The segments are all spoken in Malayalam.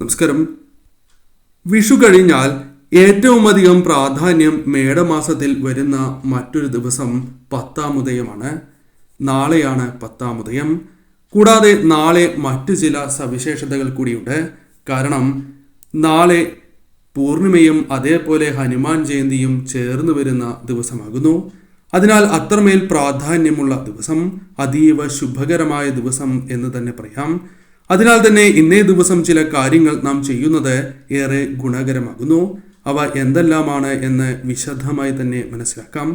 നമസ്കാരം. വിഷു കഴിഞ്ഞാൽ ഏറ്റവും അധികം പ്രാധാന്യം മേടമാസത്തിൽ വരുന്ന മറ്റൊരു ദിവസം പത്താമുദയമാണ് നാളെയാണ് പത്താമുദയം കൂടാതെ നാളെ മറ്റു ചില സവിശേഷതകൾ കൂടിയുണ്ട്. കാരണം നാളെ പൂർണിമയും അതേപോലെ ഹനുമാൻ ജയന്തിയും ചേർന്ന് വരുന്ന ദിവസമാകുന്നു. അതിനാൽ അത്രമേൽ പ്രാധാന്യമുള്ള ദിവസം അതീവ ശുഭകരമായ ദിവസം എന്ന് തന്നെ പറയാം. അതിനാൽ തന്നെ ഇന്നേ ദിവസം ചില കാര്യങ്ങൾ നാം ചെയ്യുന്നത് ഏറെ ഗുണകരമാകുന്നു. അവ എന്തെല്ലാമാണ് എന്ന് വിശദമായി തന്നെ മനസ്സിലാക്കാം.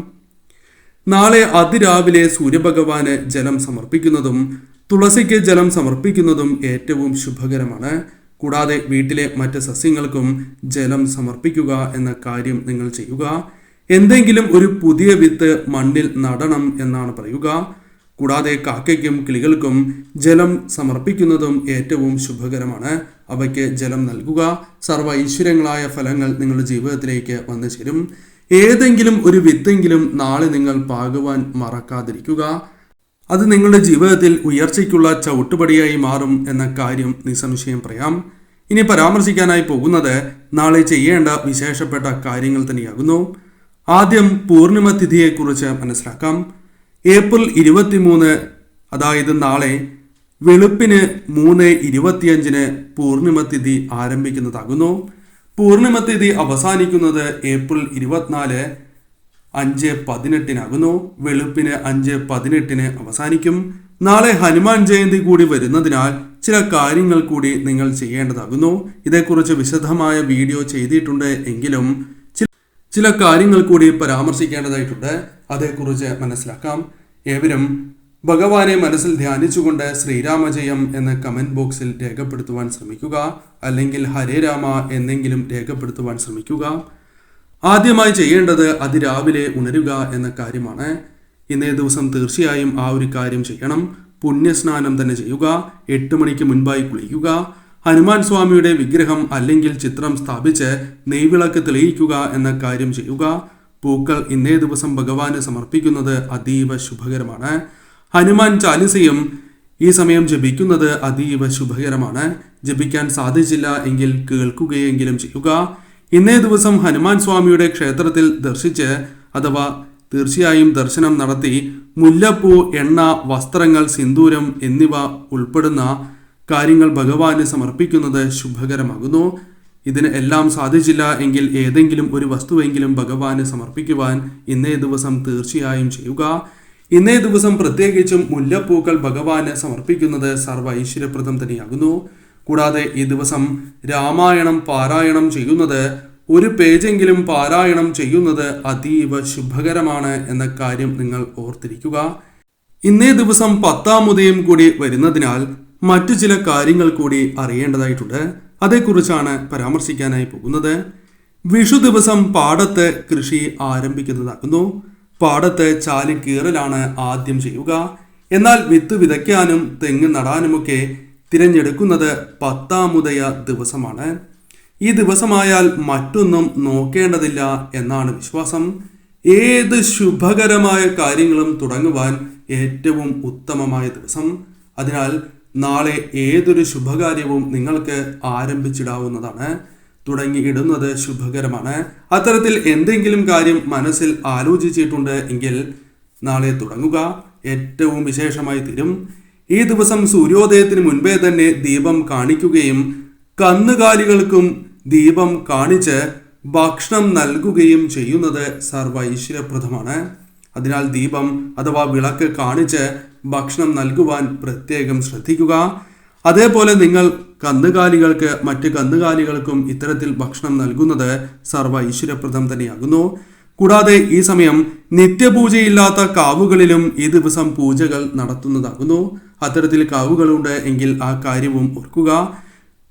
നാളെ അതിരാവിലെ സൂര്യഭഗവാന് ജലം സമർപ്പിക്കുന്നതും തുളസിക്ക് ജലം സമർപ്പിക്കുന്നതും ഏറ്റവും ശുഭകരമാണ്. കൂടാതെ വീട്ടിലെ മറ്റ് സസ്യങ്ങൾക്കും ജലം സമർപ്പിക്കുക എന്ന കാര്യം നിങ്ങൾ ചെയ്യുക. എന്തെങ്കിലും ഒരു പുതിയ വിത്ത് മണ്ണിൽ നടണം എന്നാണ് പറയുക. കൂടാതെ കാക്കയ്ക്കും കിളികൾക്കും ജലം സമർപ്പിക്കുന്നതും ഏറ്റവും ശുഭകരമാണ്. അവയ്ക്ക് ജലം നൽകുക സർവ ഐശ്വര്യങ്ങളായ ഫലങ്ങൾ നിങ്ങളുടെ ജീവിതത്തിലേക്ക് വന്നു ചേരും. ഏതെങ്കിലും ഒരു വിത്തെങ്കിലും നാളെ നിങ്ങൾ പാകുവാൻ മറക്കാതിരിക്കുക. അത് നിങ്ങളുടെ ജീവിതത്തിൽ ഉയർച്ചയ്ക്കുള്ള ചവിട്ടുപടിയായി മാറും എന്ന കാര്യം നിസ്സംശയം പറയാം. ഇനി പരാമർശിക്കാനായി പോകുന്നത് നാളെ ചെയ്യേണ്ട വിശേഷപ്പെട്ട കാര്യങ്ങൾ തന്നെയാകുന്നു. ആദ്യം പൂർണിമ തിഥിയെക്കുറിച്ച് മനസ്സിലാക്കാം. ഏപ്രിൽ ഇരുപത്തിമൂന്ന് അതായത് നാളെ വെളുപ്പിന് മൂന്ന് ഇരുപത്തിയഞ്ചിന് പൂർണിമ തിഥി ആരംഭിക്കുന്നതാകുന്നു. പൂർണിമ തിഥി അവസാനിക്കുന്നത് ഏപ്രിൽ ഇരുപത്തിനാല് അഞ്ച് പതിനെട്ടിനാകുന്നു. വെളുപ്പിന് അഞ്ച് പതിനെട്ടിന് അവസാനിക്കും. നാളെ ഹനുമാൻ ജയന്തി കൂടി വരുന്നതിനാൽ ചില കാര്യങ്ങൾ കൂടി നിങ്ങൾ ചെയ്യേണ്ടതാകുന്നു. ഇതേക്കുറിച്ച് വിശദമായ വീഡിയോ ചെയ്തിട്ടുണ്ട് എങ്കിലും ചില കാര്യങ്ങൾ കൂടി പരാമർശിക്കേണ്ടതായിട്ടുണ്ട്. അതേക്കുറിച്ച് മനസ്സിലാക്കാം. ഏവരും ഭഗവാനെ മനസ്സിൽ ധ്യാനിച്ചുകൊണ്ട് ശ്രീരാമജയം എന്ന് കമന്റ് ബോക്സിൽ രേഖപ്പെടുത്തുവാൻ ശ്രമിക്കുക അല്ലെങ്കിൽ ഹരേ രാമ എന്നെങ്കിലും രേഖപ്പെടുത്തുവാൻ ശ്രമിക്കുക. ആദ്യമായി ചെയ്യേണ്ടത് അതിരാവിലെ ഉണരുക എന്ന കാര്യമാണ്. ഇന്നേ ദിവസം തീർച്ചയായും ആ ഒരു കാര്യം ചെയ്യണം. പുണ്യസ്നാനം തന്നെ ചെയ്യുക. എട്ട് മണിക്ക് മുൻപായി കുളിക്കുക. ഹനുമാൻ സ്വാമിയുടെ വിഗ്രഹം അല്ലെങ്കിൽ ചിത്രം സ്ഥാപിച്ച് നെയ്വിളക്ക് തെളിയിക്കുക എന്ന കാര്യം ചെയ്യുക. പൂക്കൾ ഇന്നേ ദിവസം ഭഗവാന് സമർപ്പിക്കുന്നത് അതീവ ശുഭകരമാണ്. ഹനുമാൻ ചാലിസയും ഈ സമയം ജപിക്കുന്നത് അതീവ ശുഭകരമാണ്. ജപിക്കാൻ സാധിച്ചില്ല എങ്കിൽ കേൾക്കുകയെങ്കിലും ചെയ്യുക. ഇന്നേ ദിവസം ഹനുമാൻ സ്വാമിയുടെ ക്ഷേത്രത്തിൽ ദർശിച്ച് അഥവാ തീർച്ചയായും ദർശനം നടത്തി മുല്ലപ്പൂ എണ്ണ വസ്ത്രങ്ങൾ സിന്ദൂരം എന്നിവ ഉൾപ്പെടുന്ന കാര്യങ്ങൾ ഭഗവാന് സമർപ്പിക്കുന്നത് ശുഭകരമാകുന്നു. ഇതിന് എല്ലാം സാധിച്ചില്ല എങ്കിൽ ഏതെങ്കിലും ഒരു വസ്തുവെങ്കിലും ഭഗവാന് സമർപ്പിക്കുവാൻ ഇന്നേ ദിവസം തീർച്ചയായും ചെയ്യുക. ഇന്നേ ദിവസം പ്രത്യേകിച്ചും മുല്ലപ്പൂക്കൾ ഭഗവാന് സമർപ്പിക്കുന്നത് സർവ ഐശ്വര്യപ്രദം തന്നെയാകുന്നു. കൂടാതെ ഈ ദിവസം രാമായണം പാരായണം ചെയ്യുന്നത് ഒരു പേജെങ്കിലും പാരായണം ചെയ്യുന്നത് അതീവ ശുഭകരമാണ് എന്ന കാര്യം നിങ്ങൾ ഓർത്തിരിക്കുക. ഇന്നേ ദിവസം പത്താമുദയം കൂടി വരുന്നതിനാൽ മറ്റു ചില കാര്യങ്ങൾ കൂടി അറിയേണ്ടതായിട്ടുണ്ട്. അതേക്കുറിച്ചാണ് പരാമർശിക്കാനായി പോകുന്നത്. വിഷു ദിവസം പാടത്ത് കൃഷി ആരംഭിക്കുന്നതാകുന്നു പാടത്ത് ചാലി കീറലാണ് ആദ്യം ചെയ്യുക. എന്നാൽ വിത്ത് വിതയ്ക്കാനും തെങ്ങ് നടാനുമൊക്കെ തിരഞ്ഞെടുക്കുന്നത് പത്താമുദയ ദിവസമാണ്. ഈ ദിവസമായാൽ മറ്റൊന്നും നോക്കേണ്ടതില്ല എന്നാണ് വിശ്വാസം. ഏത് ശുഭകരമായ കാര്യങ്ങളും തുടങ്ങുവാൻ ഏറ്റവും ഉത്തമമായ ദിവസം. അതിനാൽ നാളെ ഏതൊരു ശുഭകാര്യവും നിങ്ങൾക്ക് ആരംഭിച്ചിടാവുന്നതാണ്. തുടങ്ങിയിടുന്നത് ശുഭകരമാണ്. അത്തരത്തിൽ എന്തെങ്കിലും കാര്യം മനസ്സിൽ ആലോചിച്ചിട്ടുണ്ട് എങ്കിൽ നാളെ തുടങ്ങുക. ഏറ്റവും വിശേഷമായി തീരും. ഈ ദിവസം സൂര്യോദയത്തിന് മുൻപേ തന്നെ ദീപം കാണിക്കുകയും കന്നുകാലികൾക്കും ദീപം കാണിച്ച് ഭക്ഷണം നൽകുകയും ചെയ്യുന്നത് സർവ ഐശ്വര്യപ്രദമാണ്. അതിനാൽ ദീപം അഥവാ വിളക്ക് കാണിച്ച് ഭക്ഷണം നൽകുവാൻ പ്രത്യേകം ശ്രദ്ധിക്കുക. അതേപോലെ നിങ്ങൾ കന്നുകാലികൾക്ക് മറ്റ് കന്നുകാലികൾക്കും ഇത്തരത്തിൽ ഭക്ഷണം നൽകുന്നത് സർവ ഐശ്വര്യപ്രദം തന്നെയാകുന്നു. കൂടാതെ ഈ സമയം നിത്യപൂജയില്ലാത്ത കാവുകളിലും ഈ ദിവസം പൂജകൾ നടത്തുന്നതാകുന്നു. അത്തരത്തിൽ കാവുകളുണ്ട് എങ്കിൽ ആ കാര്യവും ഓർക്കുക.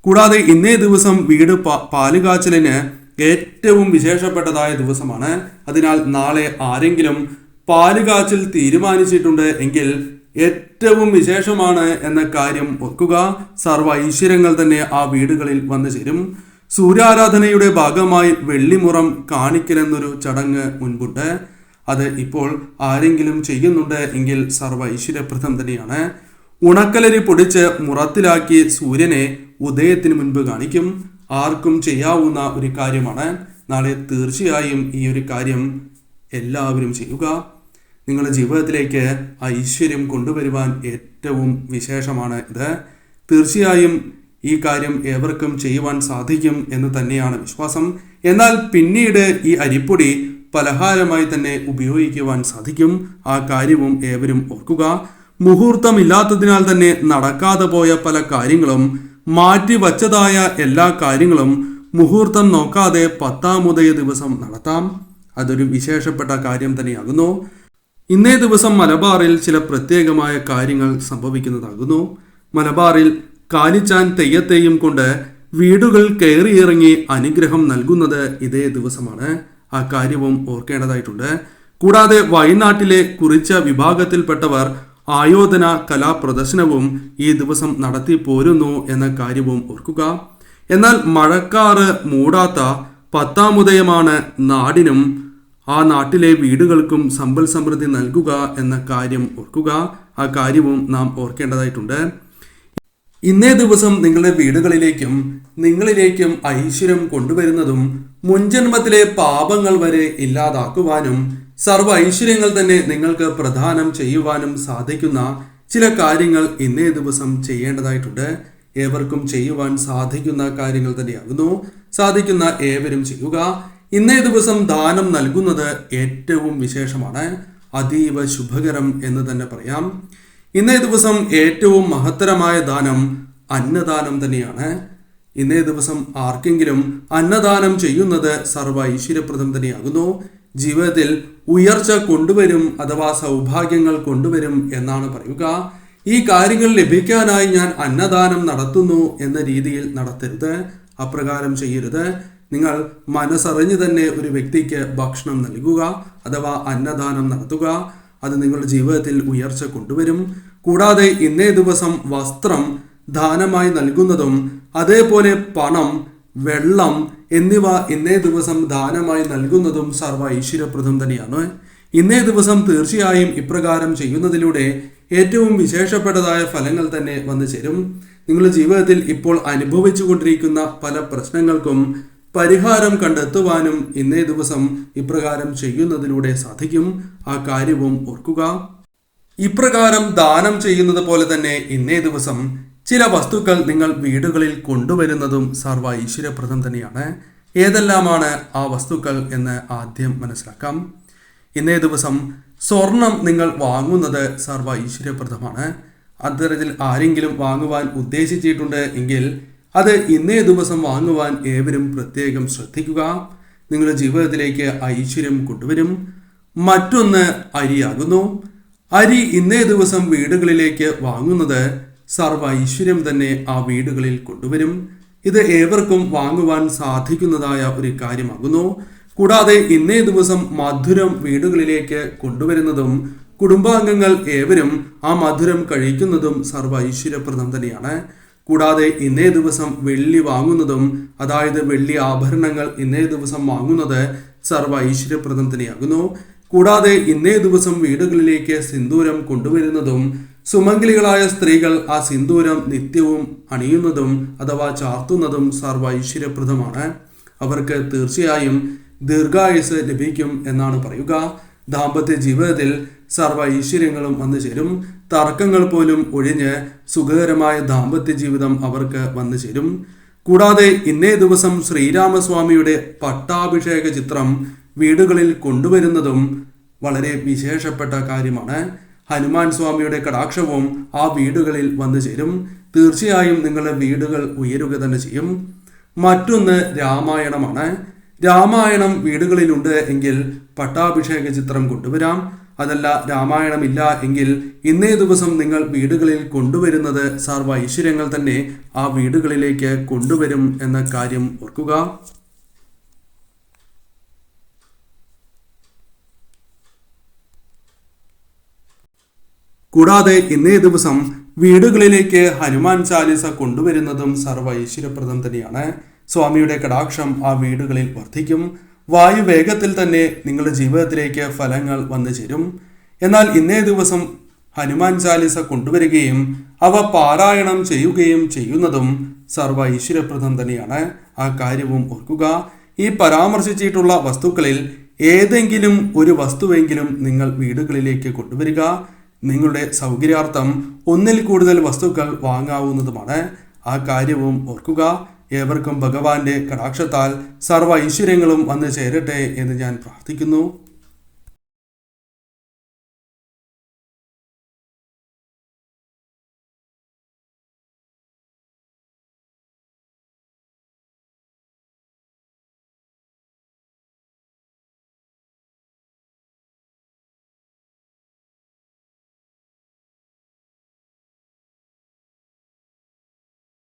കൂടാതെ ഇന്നേ ദിവസം വീട് പാലുകാച്ചലിന് ഏറ്റവും വിശേഷപ്പെട്ടതായ ദിവസമാണ്. അതിനാൽ നാളെ ആരെങ്കിലും പാലുകാച്ചൽ തീരുമാനിച്ചിട്ടുണ്ട് എങ്കിൽ ഏറ്റവും വിശേഷമാണ് എന്ന കാര്യം ഓർക്കുക. സർവ ഐശ്വര്യങ്ങൾ തന്നെ ആ വീടുകളിൽ വന്നു ചേരും. സൂര്യാരാധനയുടെ ഭാഗമായി വെള്ളിമുറം കാണിക്കലെന്നൊരു ചടങ്ങ് മുൻപുണ്ട്. അത് ഇപ്പോൾ ആരെങ്കിലും ചെയ്യുന്നുണ്ട് എങ്കിൽ സർവ ഐശ്വര്യപ്രദം തന്നെയാണ്. ഉണക്കലരി പൊടിച്ച് മുറത്തിലാക്കി സൂര്യനെ ഉദയത്തിന് മുൻപ് കാണിക്കും. ആർക്കും ചെയ്യാവുന്ന ഒരു കാര്യമാണ്. നാളെ തീർച്ചയായും ഈ ഒരു കാര്യം എല്ലാവരും ചെയ്യുക. നിങ്ങളുടെ ജീവിതത്തിലേക്ക് ഐശ്വര്യം കൊണ്ടുവരുവാൻ ഏറ്റവും വിശേഷമാണ് ഇത്. തീർച്ചയായും ഈ കാര്യം ഏവർക്കും ചെയ്യുവാൻ സാധിക്കും എന്ന് തന്നെയാണ് വിശ്വാസം. എന്നാൽ പിന്നീട് ഈ അരിപ്പൊടി പലഹാരമായി തന്നെ ഉപയോഗിക്കുവാൻ സാധിക്കും. ആ കാര്യവും ഏവരും ഓർക്കുക. മുഹൂർത്തമില്ലാത്തതിനാൽ തന്നെ നടക്കാതെ പോയ പല കാര്യങ്ങളും മാറ്റി വച്ചതായ എല്ലാ കാര്യങ്ങളും മുഹൂർത്തം നോക്കാതെ പത്താമുതയ ദിവസം നടത്താം. അതൊരു വിശേഷപ്പെട്ട കാര്യം തന്നെയാകുന്നു. ഇന്നേ ദിവസം മലബാറിൽ ചില പ്രത്യേകമായ കാര്യങ്ങൾ സംഭവിക്കുന്നതാകുന്നു. മലബാറിൽ കാലിച്ചാൻ തെയ്യത്തെയും കൊണ്ട് വീടുകൾ കയറിയിറങ്ങി അനുഗ്രഹം നൽകുന്നത് ഇതേ ദിവസമാണ്. ആ കാര്യവും ഓർക്കേണ്ടതായിട്ടുണ്ട്. കൂടാതെ വയനാട്ടിലെ കുറിച്ച വിഭാഗത്തിൽപ്പെട്ടവർ ആയോധന കലാപ്രദർശനവും ഈ ദിവസം നടത്തി പോരുന്നു എന്ന കാര്യവും ഓർക്കുക. എന്നാൽ മഴക്കാറ് മൂടാത്ത പത്താമുദയമാണ് നാടിനും ആ നാട്ടിലെ വീടുകൾക്കും സമ്പൽ സമൃദ്ധി നൽകുക എന്ന കാര്യം ഓർക്കുക. ആ കാര്യവും നാം ഓർക്കേണ്ടതായിട്ടുണ്ട്. ഇന്നേ ദിവസം നിങ്ങളുടെ വീടുകളിലേക്കും നിങ്ങളിലേക്കും ഐശ്വര്യം കൊണ്ടുവരുന്നതും മുൻജന്മത്തിലെ പാപങ്ങൾ വരെ ഇല്ലാതാക്കുവാനും സർവ ഐശ്വര്യങ്ങൾ തന്നെ നിങ്ങൾക്ക് പ്രദാനം ചെയ്യുവാനും സാധിക്കുന്ന ചില കാര്യങ്ങൾ ഇന്നേ ദിവസം ചെയ്യേണ്ടതായിട്ടുണ്ട്. ഏവർക്കും ചെയ്യുവാൻ സാധിക്കുന്ന കാര്യങ്ങൾ തന്നെയാകുന്നു. സാധിക്കുന്ന ഏവരും ചെയ്യുക. ഇന്നേ ദിവസം ദാനം നൽകുന്നത് ഏറ്റവും വിശേഷമാണ്. അതീവ ശുഭകരം എന്ന് തന്നെ പറയാം. ഇന്നേ ദിവസം ഏറ്റവും മഹത്തരമായ ദാനം അന്നദാനം തന്നെയാണ്. ഇന്നേ ദിവസം ആർക്കെങ്കിലും അന്നദാനം ചെയ്യുന്നത് സർവ ഐശ്വര്യപ്രദം തന്നെയാകുന്നു. ജീവിതത്തിൽ ഉയർച്ച കൊണ്ടുവരും അഥവാ സൗഭാഗ്യങ്ങൾ കൊണ്ടുവരും എന്നാണ് പറയുക. ഈ കാര്യങ്ങൾ ലഭിക്കാനായി ഞാൻ അന്നദാനം നടത്തുന്നു എന്ന രീതിയിൽ നടത്തരുത്. അപ്രകാരം ചെയ്യരുത്. നിങ്ങൾ മനസ്സറിഞ്ഞു തന്നെ ഒരു വ്യക്തിക്ക് ഭക്ഷണം നൽകുക അഥവാ അന്നദാനം നടത്തുക. അത് നിങ്ങളുടെ ജീവിതത്തിൽ ഉയർച്ച കൊണ്ടുവരും. കൂടാതെ ഇന്നേ ദിവസം വസ്ത്രം ദാനമായി നൽകുന്നതും അതേപോലെ പണം വെള്ളം എന്നിവ ഇന്നേ ദിവസം ദാനമായി നൽകുന്നതും സർവ ഐശ്വര്യപ്രദം തന്നെയാണ്. ഇന്നേ ദിവസം തീർച്ചയായും ഇപ്രകാരം ചെയ്യുന്നതിലൂടെ ഏറ്റവും വിശേഷപ്പെട്ടതായ ഫലങ്ങൾ തന്നെ വന്നു ചേരും നിങ്ങളുടെ ജീവിതത്തിൽ ഇപ്പോൾ അനുഭവിച്ചു കൊണ്ടിരിക്കുന്ന പല പ്രശ്നങ്ങൾക്കും പരിഹാരം കണ്ടെത്തുവാനും ഇന്നേ ദിവസം ഇപ്രകാരം ചെയ്യുന്നതിലൂടെ സാധിക്കും. ആ കാര്യവും ഓർക്കുക. ഇപ്രകാരം ദാനം ചെയ്യുന്നത് പോലെ തന്നെ ഇന്നേ ദിവസം ചില വസ്തുക്കൾ നിങ്ങൾ വീടുകളിൽ കൊണ്ടുവരുന്നതും സർവ ഐശ്വര്യപ്രദം തന്നെയാണ്. ഏതെല്ലാമാണ് ആ വസ്തുക്കൾ എന്ന് ആദ്യം മനസ്സിലാക്കാം. ഇന്നേ ദിവസം സ്വർണം നിങ്ങൾ വാങ്ങുന്നത് സർവ ഐശ്വര്യപ്രദമാണ് അത്തരത്തിൽ ആരെങ്കിലും വാങ്ങുവാൻ ഉദ്ദേശിച്ചിട്ടുണ്ട് എങ്കിൽ അത് ഇന്നേ ദിവസം വാങ്ങുവാൻ ഏവരും പ്രത്യേകം ശ്രദ്ധിക്കുക. നിങ്ങളുടെ ജീവിതത്തിലേക്ക് ഐശ്വര്യം കൊണ്ടുവരും. മറ്റൊന്ന് അരിയാകുന്നു. അരി ഇന്നേ ദിവസം വീടുകളിലേക്ക് വാങ്ങുന്നത് സർവ ഐശ്വര്യം തന്നെ ആ വീടുകളിൽ കൊണ്ടുവരും. ഇത് ഏവർക്കും വാങ്ങുവാൻ സാധിക്കുന്നതായ ഒരു കാര്യമാകുന്നു. കൂടാതെ ഇന്നേ ദിവസം മധുരം വീടുകളിലേക്ക് കൊണ്ടുവരുന്നതും കുടുംബാംഗങ്ങൾ ഏവരും ആ മധുരം കഴിക്കുന്നതും സർവ ഐശ്വര്യപ്രദം തന്നെയാണ്. കൂടാതെ ഇന്നേ ദിവസം വെള്ളി വാങ്ങുന്നതും അതായത് വെള്ളി ആഭരണങ്ങൾ ഇന്നേ ദിവസം വാങ്ങുന്നത് സർവ ഐശ്വര്യപ്രദം തന്നെയാകുന്നു കൂടാതെ ഇന്നേ ദിവസം വീടുകളിലേക്ക് സിന്ദൂരം കൊണ്ടുവരുന്നതും സുമംഗലികളായ സ്ത്രീകൾ ആ സിന്ദൂരം നിത്യവും അണിയുന്നതും അഥവാ ചാർത്തുന്നതും സർവ ഐശ്വര്യപ്രദമാണ്. അവർക്ക് തീർച്ചയായും ദീർഘായുസ് ലഭിക്കും എന്നാണ് പറയുക. ദാമ്പത്യ ജീവിതത്തിൽ സർവ ഐശ്വര്യങ്ങളും വന്നു ചേരും. തർക്കങ്ങൾ പോലും ഒഴിഞ്ഞ് സുഖകരമായ ദാമ്പത്യ ജീവിതം അവർക്ക് വന്നു ചേരും. കൂടാതെ ഇന്നേ ദിവസം ശ്രീരാമസ്വാമിയുടെ പട്ടാഭിഷേക ചിത്രം വീടുകളിൽ കൊണ്ടുവരുന്നതും വളരെ വിശേഷപ്പെട്ട കാര്യമാണ്. ഹനുമാൻ സ്വാമിയുടെ കടാക്ഷവും ആ വീടുകളിൽ വന്നു ചേരും. തീർച്ചയായും നിങ്ങളുടെ വീടുകൾ ഉയരുക തന്നെ ചെയ്യും. മറ്റൊന്ന് രാമായണമാണ്. രാമായണം വീടുകളിലുണ്ട് എങ്കിൽ പട്ടാഭിഷേക ചിത്രം കൊണ്ടുവരാം. അതല്ല രാമായണമില്ല എങ്കിൽ ഇന്നേ ദിവസം നിങ്ങൾ വീടുകളിൽ കൊണ്ടുവരുന്നത് സർവ ഐശ്വര്യങ്ങൾ തന്നെ ആ വീടുകളിലേക്ക് കൊണ്ടുവരും എന്ന കാര്യം ഓർക്കുക. കൂടാതെ ഇന്നേ ദിവസം വീടുകളിലേക്ക് ഹനുമാൻ ചാലിസ കൊണ്ടുവരുന്നതും സർവ ഐശ്വര്യപ്രദം തന്നെയാണ്. സ്വാമിയുടെ കടാക്ഷം ആ വീടുകളിൽ വർദ്ധിക്കും. വായു വേഗത്തിൽ തന്നെ നിങ്ങളുടെ ജീവിതത്തിലേക്ക് ഫലങ്ങൾ വന്നു ചേരും. എന്നാൽ ഇന്നേ ദിവസം ഹനുമാൻ ചാലിസ കൊണ്ടുവരികയും അവ പാരായണം ചെയ്യുകയും ചെയ്യുന്നതും സർവ ഈശ്വരപ്രദം തന്നെയാണ്. ആ കാര്യവും ഓർക്കുക. ഈ പരാമർശിച്ചിട്ടുള്ള വസ്തുക്കളിൽ ഏതെങ്കിലും ഒരു വസ്തുവെങ്കിലും നിങ്ങൾ വീടുകളിലേക്ക് കൊണ്ടുവരിക. നിങ്ങളുടെ സൗകര്യാർത്ഥം ഒന്നിൽ കൂടുതൽ വസ്തുക്കൾ വാങ്ങാവുന്നതുമാണ്. ആ കാര്യവും ഓർക്കുക. ഏവർക്കും ഭഗവാന്റെ കടാക്ഷത്താൽ സർവ ഐശ്വര്യങ്ങളും വന്നു ചേരട്ടെ എന്ന് ഞാൻ പ്രാർത്ഥിക്കുന്നു.